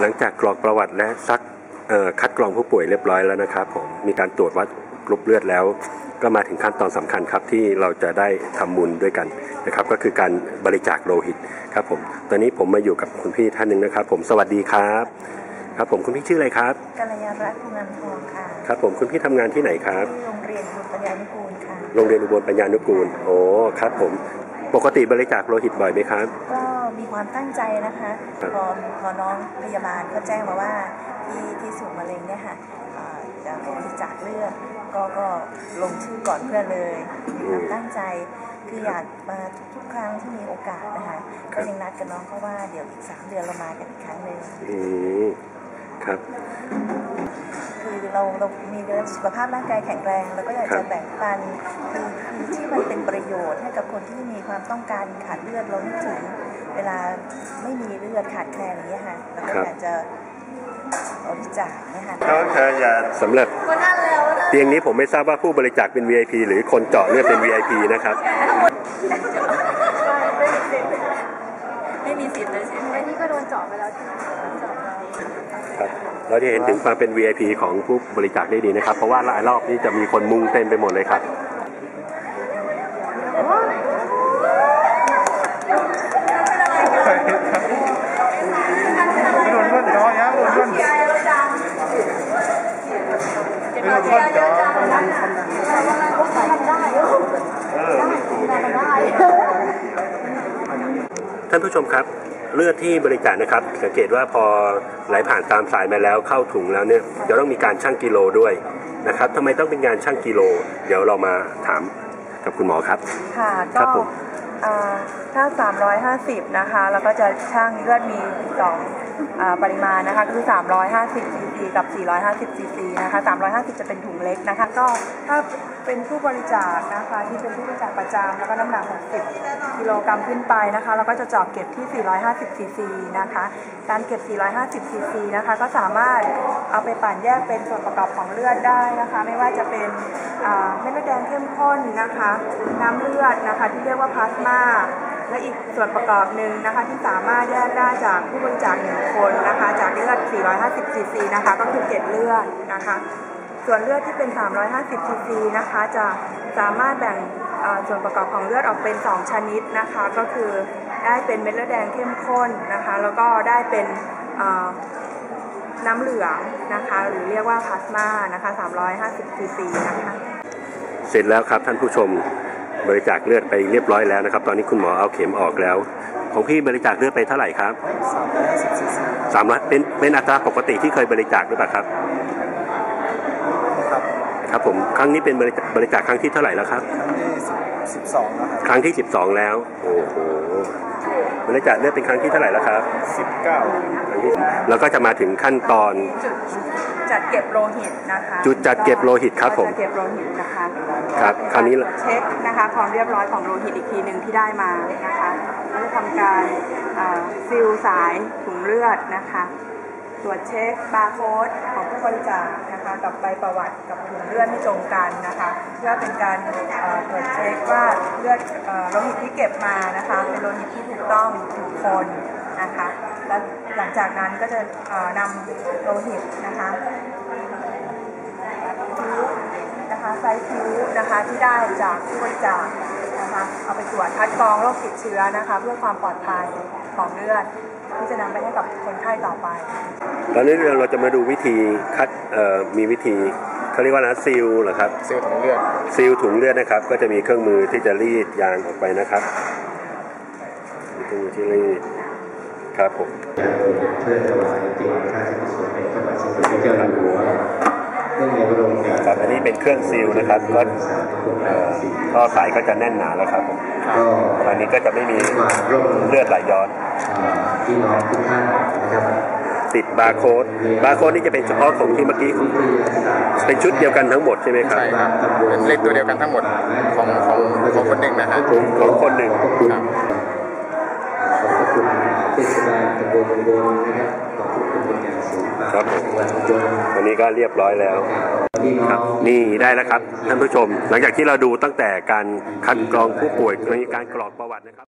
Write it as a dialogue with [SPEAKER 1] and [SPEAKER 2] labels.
[SPEAKER 1] หลังจากกรอกประวัติและซักเอ่อคัดกรองผู้ป่วยเรียบร้อยแล้วนะครับผมมีการตรวจวัดกรุ๊ปเลือดแล้ว ก็มาถึงขั้นตอนสำคัญครับที่เราจะได้ทำบุญด้วยกันนะครับ ก็คือการบริจาคโลหิตครับผมตอนนี้ผมมาอยู่กับคุณพี่ท่านหนึ่งนะครับ ผมสวัสดีครับ ครับผมคุณพี่ชื่ออะไรครับ
[SPEAKER 2] กัลยารัตน์ภูงานทองค่ะ
[SPEAKER 1] ครับผมคุณพี่ทำงานที่ไหนครับ
[SPEAKER 2] ที่โรงเรียนบุญปัญญานุกูลค่ะ
[SPEAKER 1] โรงเรียนอุบลปัญญานุกูลโอ้ครับผม ปกติบริจาคโลหิตบ่อยไหมครับ
[SPEAKER 2] ก็มีความตั้งใจนะคะ
[SPEAKER 1] ครับ
[SPEAKER 2] พอพอน้องพยาบาลเขาแจ้งมาว่าที่ที่สูงมะเร็งเนี่ยค่ะเอ่อจะบริจาคเลือดก็ก็ลงชื่อก่อนเพื่อนเลยมีความตั้งใจคืออยากมาทุกๆครั้งที่มีโอกาสนะคะก็ยังนัดกับน้องเขาว่าเดี๋ยวอีกสามเดือนเรามากันอีกครั้งหนึ่ง
[SPEAKER 1] อืมครับ
[SPEAKER 2] คือ เราเรามีสุขภาพร่างกายแข็งแรง แล้วก็อยาก
[SPEAKER 1] ครั
[SPEAKER 2] จะ
[SPEAKER 1] บ
[SPEAKER 2] แบ่งปันคือคือที่มันเป็นประโยชน์ให้กับคนที่มีความต้องการขาดเลือดเรานึกถึงเวลาไม่มีเลือดขาดแคลนอย่างนี้ยค่ะเราก็อยากจะบริจาคนะคะ
[SPEAKER 1] เขาจะสำหรับเตียงนี้ผมไม่ทราบว่าผู้บริจาคเป็น VIP หรือคนเจาะเลือดเป็น VIP นะครับ
[SPEAKER 2] ไม่มีสิทธิ์เลยใช่ไหม
[SPEAKER 3] อันนี้ก็โดนเจาะไปแล้วใช่ไหมเจาะแล้ว
[SPEAKER 1] ครับ เราจะเห็นถึงความเป็น VIP ของผู้บริจาคได้ดีนะครับ เพราะว่าหลายรอบนี้จะมีคนมุงเต็มไปหมดเลยครับ
[SPEAKER 4] ไม่โดนก้นจอยังโดนก้นไม่โดนก้นจอเออ
[SPEAKER 1] ท่านผู้ชมครับ เลือดที่บริจาคนะครับ สังเกตว่าพอไหลผ่านตามสายมาแล้วเข้าถุงแล้วเนี่ยจะต้องมีการชั่งกิโลด้วยนะครับทำไมต้องเป็นการชั่งกิโล เดี๋ยวเรามาถามกับคุณหมอครับ
[SPEAKER 2] ค่ะ
[SPEAKER 1] ครั
[SPEAKER 2] ก็
[SPEAKER 1] บผม
[SPEAKER 2] อ่าถ้า 350 นะคะ แล้วก็จะช่างเลือดมีสองอ่า ปริมาณนะคะก็คือ 350 cc กับ 450 cc นะคะ350 จะเป็นถุงเล็กนะคะก็ถ้าเป็นผู้บริจาคนะคะที่เป็นผู้บริจาคประจำแล้วก็น้ำหนัก 60 กิโลกรัมขึ้นไปนะคะเราก็จะเจาะเก็บที่ 450 cc นะคะการเก็บ 450 cc นะคะก็สามารถเอาไปปั่นแยกเป็นส่วนประกอบของเลือดได้นะคะไม่ว่าจะเป็นเม็ดเลือดแดงเข้มข้นนะคะน้ำเลือดนะคะที่เรียกว่าพลาสมา และอีกส่วนประกอบหนึ่งนะคะที่สามารถแยกได้จากผู้บริจาคหนึ่งคนนะคะ จากเลือด 450 cc นะคะ ก็คือเกล็ดเลือดนะคะ ส่วนเลือดที่เป็น 350 cc นะคะ จะสามารถแบ่งส่วนประกอบของเลือดออกเป็น 2 ชนิดนะคะ ก็คือได้เป็นเม็ดเลือดแดงเข้มข้นนะคะ แล้วก็ได้เป็นน้ำเหลืองนะคะ หรือเรียกว่าพลาสมานะคะ 350 cc นะคะ
[SPEAKER 1] เสร็จแล้วครับท่านผู้ชม บริจาคเลือดไปเรียบร้อยแล้วนะครับ ตอนนี้คุณหมอเอาเข็มออกแล้ว ของพี่บริจาคเลือดไปเท่าไหร่ครับสามร้อยเป็นเป็นอัตราปกติที่เคยบริจาคหรือเปล่าครับ
[SPEAKER 4] ครับ
[SPEAKER 1] ครับผมครั้งนี้เป็นบริจาคบริจาคครั้งที่เท่าไหร่แล้วครับ
[SPEAKER 4] ครั้งที่สิบสองนะครับ
[SPEAKER 1] ครั้งที่ 12 แล้ว โอ้โหบริจาคเลือดเป็นครั้งที่เท่าไหร่แล้วครับ
[SPEAKER 4] สิบเก้า
[SPEAKER 1] ครั้งที่แล้วก็จะมาถึงขั้นตอน
[SPEAKER 2] จุดจัดเก็บโลหิตนะคะ
[SPEAKER 1] จุดจัดเก็บโลหิตครับผม
[SPEAKER 2] จัดเก็บโลหิตนะคะ
[SPEAKER 1] ครับคราวนี้
[SPEAKER 2] เช็คนะคะความเรียบร้อยของโลหิตอีกทีหนึ่งที่ได้มานะคะแล้วจะทำการอ่าซิลสายถุงเลือดนะคะต รวจเช็คบาร์โค้ดของผู้บริจาคนะคะกับใบประวัติกับถุงเลือดให้ตรงกันนะคะเพื่อเป็นการตรวจเช็คว่าเลือดโลหิตที่เก็บมานะคะเป็นโลหิตที่ถูกต้องถูกคนนะคะแล้วหลังจากนั้นก็จะนำโลหิตนะคะคิ้วนะคะไซส์คิ้วนะคะที่ได้จากผู้บริจาคนะคะเอาไปตรวจคัดกรองโรคติดเชื้อนะคะ เพื่อความปลอดภัยของเลือดที่จะนำไปให้กับคนไข้ต่อไป
[SPEAKER 1] ตอนนี้เราจะมาดูวิธีคัดเอ่อมีวิธีเขาเรียกว่านะซีลเหรอครับ
[SPEAKER 4] เซลล์ถุงเลือด
[SPEAKER 1] ซีลถุงเลือดนะครับ ก็จะมีเครื่องมือที่จะรีดยางออกไปนะครับมีเครื่องมือที่รีดครับผม
[SPEAKER 5] เพื่อถวายเป็นข้าราชการเป็นพระบาทสมเด็จพระเจ้าอยู่หัวเนื่องในพระองค์การ
[SPEAKER 1] ครับอันนี้เป็นเครื่องซีลนะครับก็เอ่อท่อสายก็จะแน่นหนาแล้วครับผม
[SPEAKER 5] ก็
[SPEAKER 1] อันนี้ก็จะไม่มี
[SPEAKER 5] ความร่วมมือ
[SPEAKER 1] เลือดไหลย้อน
[SPEAKER 5] พี่น้องทุกท่านนะครับ
[SPEAKER 1] ติดบาร์โค้ดบาร์โค้ดนี่จะเป็นเฉพาะของที่เมื่อกี้เป็นชุดเดียวกันทั้งหมดใช่ไหมครับ
[SPEAKER 4] ใช่ครับเป็นเลขตัวเดียวกันทั้งหมดของของของคนหนึ่งนะฮะ
[SPEAKER 1] ของของคนหนึ่ง
[SPEAKER 4] ครับ
[SPEAKER 5] ขอบพระคุณเทศบาลตำบลอุบลนะครับขอบพระคุณเป็นอย่างสูง
[SPEAKER 1] ครับผม
[SPEAKER 5] วันอุบล
[SPEAKER 1] วันนี้ก็เรียบร้อยแล้ว
[SPEAKER 5] พี่น้
[SPEAKER 1] ค
[SPEAKER 5] อ
[SPEAKER 1] รับ
[SPEAKER 5] ง
[SPEAKER 1] นี่ได้แล้วครับท่านผู้ชม หลังจากที่เราดูตั้งแต่การคัดกรองผู้ป่วยในการกรอกประวัตินะครับ